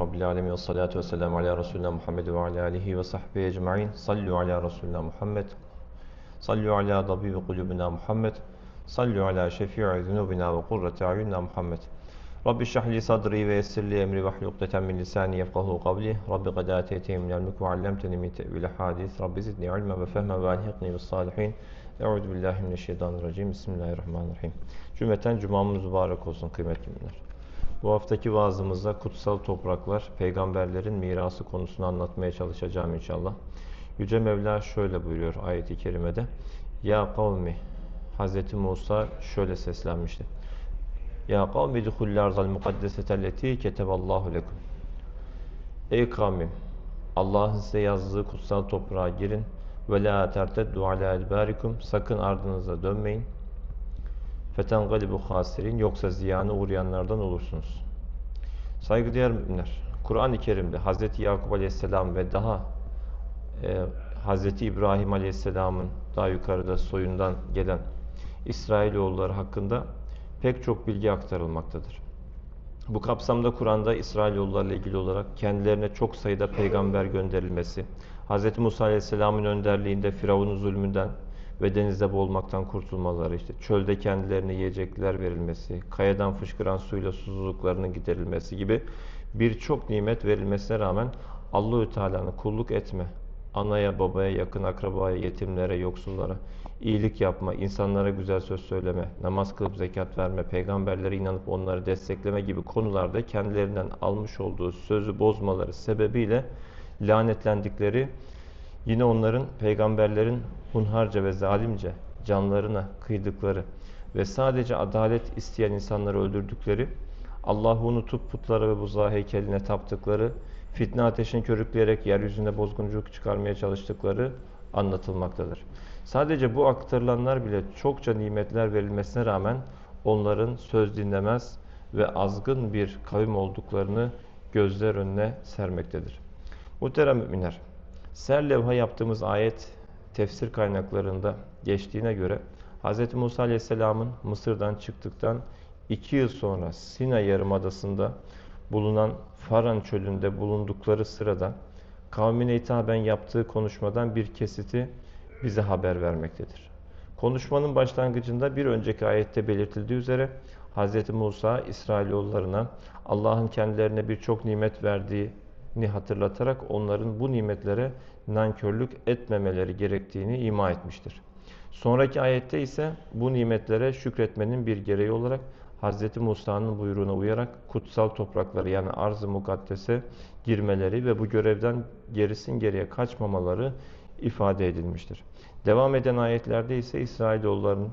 Rabbil Alemin ve salatu ve selamu ala Resulina Muhammed ve ala alihi ve sahbihi ecma'in. Sallu ala Resulina Muhammed. Sallu ala tabibi kulubina Muhammed. Sallu ala şefi'i zunubina ve kurrati ayunina Muhammed. Rabbi şahli sadri ve yessirli emri ve hlukdeten min lisani yefkahu kavli. Rabbi qad ateyteyhi minel mülk ve allemteni min te'vili hadis. Rabbi zidni ilme ve fehme ve alhiqni bis salihin. Euzu billahi mineşşeytanirracim. Bismillahirrahmanirrahim. Cümleten cumamız mübarek olsun kıymetli müminler. Bu haftaki vaazımızda kutsal topraklar, peygamberlerin mirası konusunu anlatmaya çalışacağım inşallah. Yüce Mevla şöyle buyuruyor ayeti kerimede. Ya kavmi, Hz. Musa şöyle seslenmişti. Ya kavmi duhullâ arzal mukaddesetelleti keteballahu lekum. Ey kavmim, Allah'ın size yazdığı kutsal toprağa girin ve la terteddu ala edbarikum. Sakın ardınıza dönmeyin. Fetengalibu hasirin yoksa ziyana uğrayanlardan olursunuz. Saygıdeğer müminler, Kur'an-ı Kerim'de Hz. Yakup Aleyhisselam ve daha e, Hz. İbrahim Aleyhisselam'ın daha yukarıda soyundan gelen İsrailoğulları hakkında pek çok bilgi aktarılmaktadır. Bu kapsamda Kur'an'da İsrailoğullarla ilgili olarak kendilerine çok sayıda peygamber gönderilmesi, Hz. Musa Aleyhisselam'ın önderliğinde Firavun'un zulmünden ve denizde boğulmaktan kurtulmaları, işte çölde kendilerine yiyecekler verilmesi, kayadan fışkıran suyla susuzluklarının giderilmesi gibi birçok nimet verilmesine rağmen Allahü Teala'nın kulluk etme, anaya, babaya, yakın akrabaya, yetimlere, yoksullara iyilik yapma, insanlara güzel söz söyleme, namaz kılıp zekat verme, peygamberlere inanıp onları destekleme gibi konularda kendilerinden almış olduğu sözü bozmaları sebebiyle lanetlendikleri Yine onların peygamberlerin hunharca ve zalimce canlarına kıydıkları ve sadece adalet isteyen insanları öldürdükleri, Allah'ı unutup putlara ve buzağı heykeline taptıkları, fitne ateşini körükleyerek yeryüzünde bozgunculuk çıkarmaya çalıştıkları anlatılmaktadır. Sadece bu aktarılanlar bile çokça nimetler verilmesine rağmen onların söz dinlemez ve azgın bir kavim olduklarını gözler önüne sermektedir. Muhterem müminler, Serlevha yaptığımız ayet tefsir kaynaklarında geçtiğine göre Hz. Musa Aleyhisselam'ın Mısır'dan çıktıktan iki yıl sonra Sina Yarımadası'nda bulunan Faran çölünde bulundukları sırada kavmine hitaben yaptığı konuşmadan bir kesiti bize haber vermektedir. Konuşmanın başlangıcında bir önceki ayette belirtildiği üzere Hz. Musa İsrailoğullarına Allah'ın kendilerine birçok nimet verdiği ni hatırlatarak onların bu nimetlere nankörlük etmemeleri gerektiğini ima etmiştir. Sonraki ayette ise bu nimetlere şükretmenin bir gereği olarak Hz. Musa'nın buyruğuna uyarak kutsal toprakları yani arz-ı mukaddese girmeleri ve bu görevden gerisin geriye kaçmamaları ifade edilmiştir. Devam eden ayetlerde ise İsrailoğulların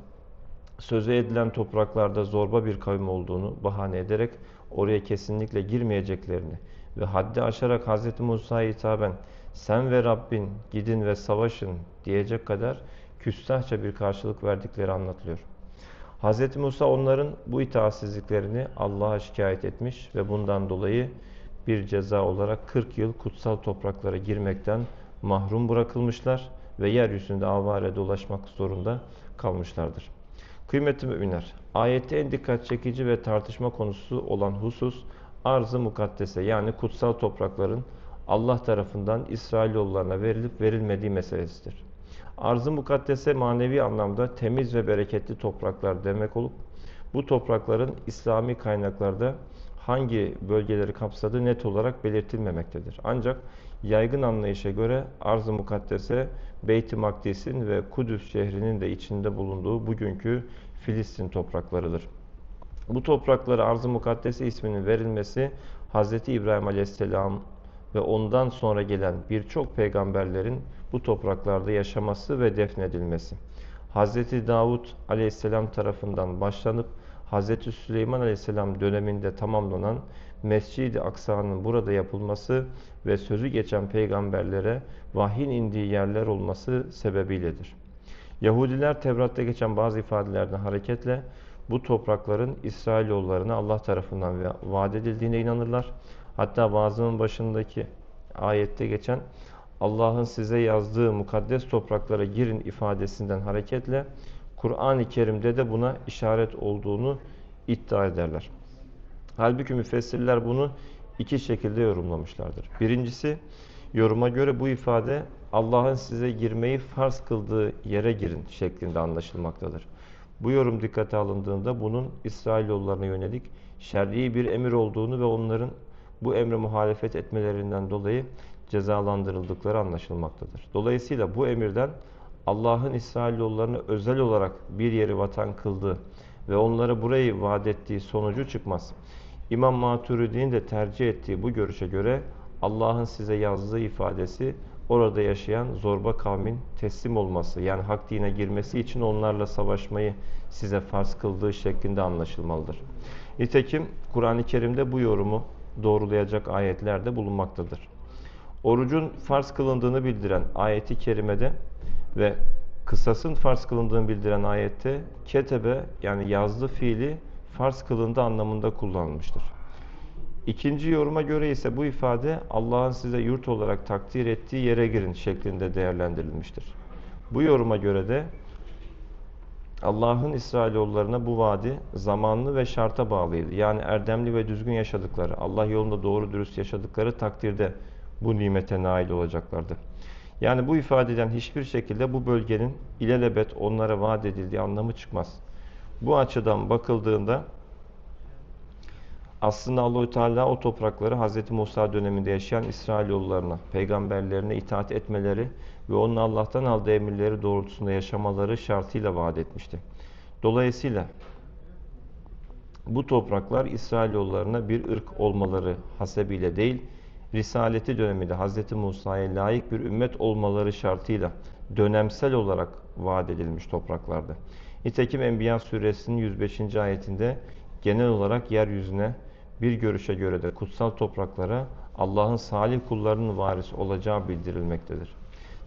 sözü edilen topraklarda zorba bir kavim olduğunu bahane ederek oraya kesinlikle girmeyeceklerini ve haddi aşarak Hz. Musa'ya hitaben sen ve Rabbin gidin ve savaşın diyecek kadar küstahça bir karşılık verdikleri anlatılıyor. Hz. Musa onların bu itaatsizliklerini Allah'a şikayet etmiş ve bundan dolayı bir ceza olarak 40 yıl kutsal topraklara girmekten mahrum bırakılmışlar ve yeryüzünde avare dolaşmak zorunda kalmışlardır. Kıymetli müminler, ayette en dikkat çekici ve tartışma konusu olan husus arz-ı mukaddese yani kutsal toprakların Allah tarafından İsrailoğullarına verilip verilmediği meselesidir. Arz-ı mukaddese manevi anlamda temiz ve bereketli topraklar demek olup bu toprakların İslami kaynaklarda hangi bölgeleri kapsadığı net olarak belirtilmemektedir. Ancak yaygın anlayışa göre arz-ı mukaddese Beyt-i Makdis'in ve Kudüs şehrinin de içinde bulunduğu bugünkü Filistin topraklarıdır. Bu topraklara arz-ı mukaddese isminin verilmesi Hz. İbrahim Aleyhisselam ve ondan sonra gelen birçok peygamberlerin bu topraklarda yaşaması ve defnedilmesi. Hz. Davud Aleyhisselam tarafından başlanıp Hz. Süleyman Aleyhisselam döneminde tamamlanan Mescid-i Aksa'nın burada yapılması ve sözü geçen peygamberlere vahyin indiği yerler olması sebebiyledir. Yahudiler Tevrat'ta geçen bazı ifadelerden hareketle bu toprakların İsrailoğullarına Allah tarafından vaat edildiğine inanırlar. Hatta vaazının başındaki ayette geçen Allah'ın size yazdığı mukaddes topraklara girin ifadesinden hareketle Kur'an-ı Kerim'de de buna işaret olduğunu iddia ederler. Halbuki müfessirler bunu iki şekilde yorumlamışlardır. Birincisi yoruma göre bu ifade Allah'ın size girmeyi farz kıldığı yere girin şeklinde anlaşılmaktadır. Bu yorum dikkate alındığında bunun İsrailoğullarına yönelik şer'i bir emir olduğunu ve onların bu emre muhalefet etmelerinden dolayı cezalandırıldıkları anlaşılmaktadır. Dolayısıyla bu emirden Allah'ın İsrailoğullarına özel olarak bir yeri vatan kıldığı ve onlara burayı vaat ettiği sonucu çıkmaz. İmam Maturidi'nin de tercih ettiği bu görüşe göre Allah'ın size yazdığı ifadesi orada yaşayan zorba kavmin teslim olması yani hak dine girmesi için onlarla savaşmayı size farz kıldığı şeklinde anlaşılmalıdır. Nitekim Kur'an-ı Kerim'de bu yorumu doğrulayacak ayetler de bulunmaktadır. Orucun farz kılındığını bildiren ayeti kerimede ve kısasın farz kılındığını bildiren ayette ketebe yani yazdı fiili farz kılındı anlamında kullanılmıştır. İkinci yoruma göre ise bu ifade Allah'ın size yurt olarak takdir ettiği yere girin şeklinde değerlendirilmiştir. Bu yoruma göre de Allah'ın İsrailoğullarına bu vaadi zamanlı ve şarta bağlıydı. Yani erdemli ve düzgün yaşadıkları, Allah yolunda doğru dürüst yaşadıkları takdirde bu nimete nail olacaklardı. Yani bu ifadeden hiçbir şekilde bu bölgenin ilelebet onlara vaat edildiği anlamı çıkmaz. Bu açıdan bakıldığında aslında Allahü Teala o toprakları Hz. Musa döneminde yaşayan İsrailoğullarına, peygamberlerine itaat etmeleri ve onun Allah'tan aldığı emirleri doğrultusunda yaşamaları şartıyla vaat etmişti. Dolayısıyla bu topraklar İsrailoğullarına bir ırk olmaları hasebiyle değil, Risaleti döneminde Hz. Musa'ya layık bir ümmet olmaları şartıyla dönemsel olarak vaat edilmiş topraklardı. Nitekim Enbiya suresinin 105. ayetinde genel olarak yeryüzüne bir görüşe göre de kutsal topraklara Allah'ın salih kullarının varis olacağı bildirilmektedir.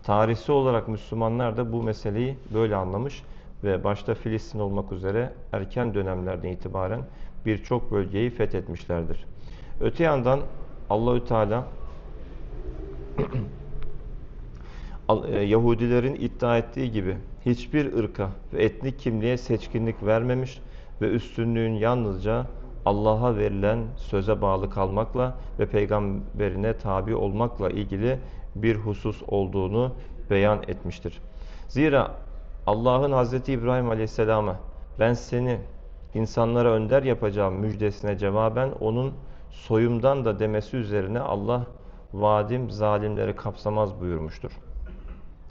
Tarihsi olarak Müslümanlar da bu meseleyi böyle anlamış ve başta Filistin olmak üzere erken dönemlerden itibaren birçok bölgeyi fethetmişlerdir. Öte yandan Allahü Teala e, Yahudilerin iddia ettiği gibi hiçbir ırka ve etnik kimliğe seçkinlik vermemiş ve üstünlüğün yalnızca Allah'a verilen söze bağlı kalmakla ve peygamberine tabi olmakla ilgili bir husus olduğunu beyan etmiştir. Zira Allah'ın Hz. İbrahim Aleyhisselam'a ben seni insanlara önder yapacağım müjdesine cevaben onun soyumdan da demesi üzerine Allah vadim zalimleri kapsamaz buyurmuştur.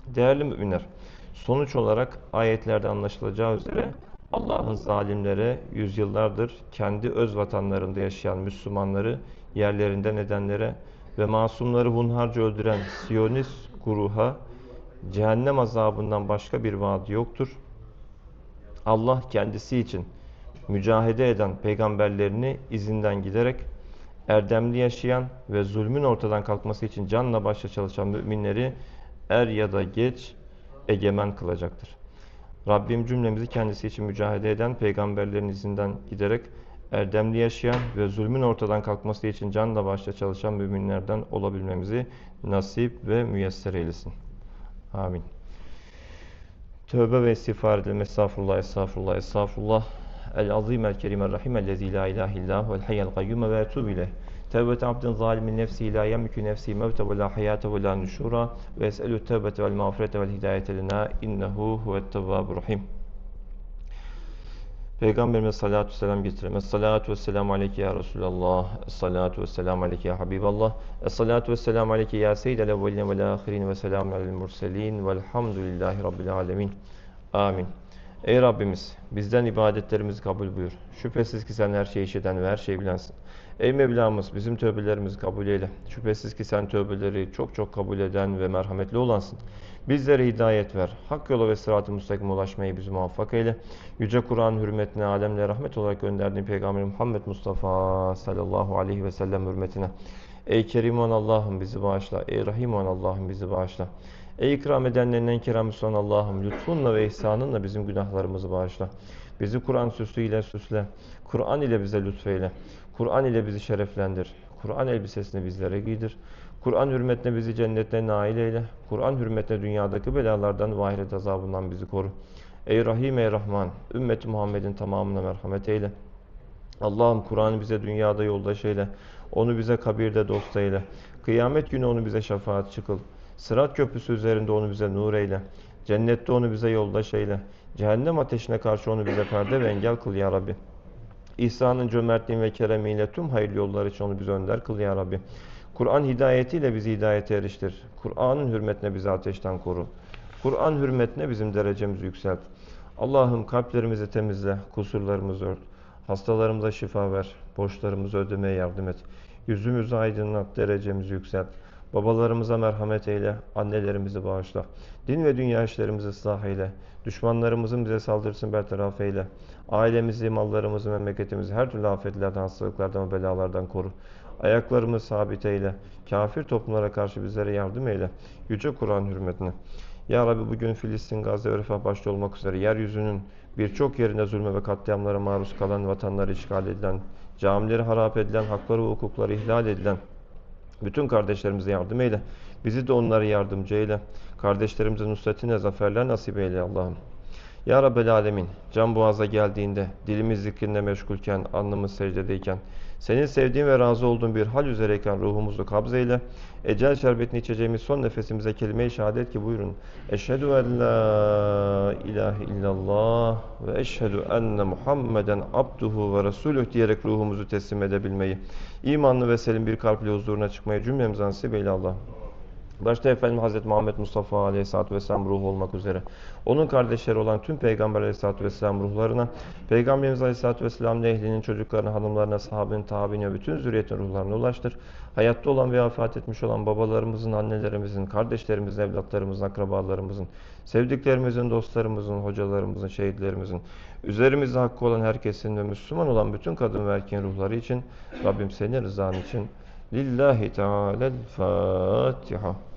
Değerli müminler, sonuç olarak ayetlerde anlaşılacağı üzere Allah'ın zalimlere yüzyıllardır kendi öz vatanlarında yaşayan Müslümanları yerlerinden edenlere ve masumları hunharca öldüren Siyonist gruha cehennem azabından başka bir vaadi yoktur. Allah kendisi için mücahede eden peygamberlerini izinden giderek erdemli yaşayan ve zulmün ortadan kalkması için canla başla çalışan müminleri er ya da geç egemen kılacaktır. Rabbim cümlemizi kendisi için mücadele eden peygamberlerin izinden giderek erdemli yaşayan ve zulmün ortadan kalkması için canla başla çalışan müminlerden olabilmemizi nasip ve müyesser eylesin. Amin. Tövbe ve istiğfar edelim. Estağfurullah, estağfurullah, estağfurullah. El-azim el-kerim el-rahim el-lezi la ilahe illahu el-hayyel kayyum ve etubu ileyh. Tevbete abdin zalimin nefsi la yemlükü nefsi mevte ve la hayate ve la nüşura ve es'elü tevbete vel mağfirete vel hidayete lina innehu huvet tevvabur rahim. Peygamberimize salatu selam getirelim. Salatu ve selamu aleyke ya Resulallah. Salatu ve selamu aleyke ya Habiballah. Salatu ve selamu aleyke ya seyyidel evveline vel ahirin ve selamu aleyhi murselin velhamdülillahi rabbil alemin. Amin. Ey Rabbimiz bizden ibadetlerimizi kabul buyur. Şüphesiz ki sen her şeyi işiten ve her şeyi bilensin. Ey Mevlamız bizim tövbelerimizi kabul eyle. Şüphesiz ki sen tövbeleri çok çok kabul eden ve merhametli olansın. Bizlere hidayet ver. Hak yola ve sırat-ı müstakim ulaşmayı bizi muvaffak eyle. Yüce Kur'an hürmetine, alemle rahmet olarak gönderdiğin Peygamber Muhammed Mustafa sallallahu aleyhi ve sellem hürmetine. Ey Kerim olan Allah'ım bizi bağışla. Ey Rahim olan Allah'ım bizi bağışla. Ey ikram edenlerin en keramı olan Allah'ım lütfunla ve ihsanınla bizim günahlarımızı bağışla. Bizi Kur'an süslüyle süsle. Kur'an ile bize lütfeyle. Kur'an ile bizi şereflendir. Kur'an elbisesini bizlere giydir. Kur'an hürmetine bizi cennette nail eyle. Kur'an hürmetine dünyadaki belalardan ve ahiret azabından bizi koru. Ey Rahim ey Rahman, ümmeti Muhammed'in tamamına merhamet eyle. Allah'ım Kur'an'ı bize dünyada yoldaş eyle. Onu bize kabirde dost eyle. Kıyamet günü onu bize şefaatçi kıl. Sırat köprüsü üzerinde onu bize nur eyle. Cennette onu bize yoldaş eyle. Cehennem ateşine karşı onu bize perde ve engel kıl ya Rabbi. İhsanın cömertliğin ve keremiyle tüm hayırlı yollar için onu bize önder kıl ya Rabbi. Kur'an hidayetiyle bizi hidayete eriştir. Kur'an'ın hürmetine bizi ateşten koru. Kur'an hürmetine bizim derecemizi yükselt. Allah'ım kalplerimizi temizle, kusurlarımızı ört. Hastalarımıza şifa ver, borçlarımızı ödemeye yardım et. Yüzümüzü aydınlat, derecemizi yükselt. Babalarımıza merhamet eyle, annelerimizi bağışla. Din ve dünya işlerimizi ıslah eyle. Düşmanlarımızın bize saldırısını bertaraf eyle. Ailemizi, mallarımızı, memleketimizi her türlü afetlerden, hastalıklardan ve belalardan koru. Ayaklarımızı sabit eyle. Kafir toplumlara karşı bizlere yardım eyle. Yüce Kur'an hürmetine. Ya Rabbi bugün Filistin, Gazze Refah başta olmak üzere yeryüzünün birçok yerinde zulme ve katliamlara maruz kalan, vatanları işgal edilen, camileri harap edilen, hakları ve hukukları ihlal edilen bütün kardeşlerimize yardım eyle. Bizi de onlara yardımcı eyle. Kardeşlerimize nusretine zaferler nasip eyle Allah'ım. Ya Rabbel Alemin, can boğaza geldiğinde, dilimiz zikrinle meşgulken, alnımız secdedeyken, senin sevdiğin ve razı olduğun bir hal üzereyken ruhumuzu kabzeyle, ecel şerbetini içeceğimiz son nefesimize kelime-i şehadet ki buyurun. Eşhedü en la ilahe illallah ve eşhedü enne Muhammeden abduhu ve resuluh diyerek ruhumuzu teslim edebilmeyi, imanlı ve selim bir kalple huzuruna çıkmayı cümlemize nasip eyle Allah. Başta Efendimiz Hazreti Muhammed Mustafa Aleyhisselatü Vesselam ruhu olmak üzere. Onun kardeşleri olan tüm Peygamber Aleyhisselatü Vesselam ruhlarına, Peygamberimiz Aleyhisselatü Vesselam'ın ehlinin, çocuklarına, hanımlarına, sahabinin, tabiine, bütün zürriyetin ruhlarına ulaştır. Hayatta olan ve vefat etmiş olan babalarımızın, annelerimizin, kardeşlerimizin, evlatlarımızın, akrabalarımızın, sevdiklerimizin, dostlarımızın, hocalarımızın, şehitlerimizin, üzerimizde hakkı olan herkesin ve Müslüman olan bütün kadın ve erkeğin ruhları için Rabbim senin rızan için Lillahi Teala'l-Fatiha.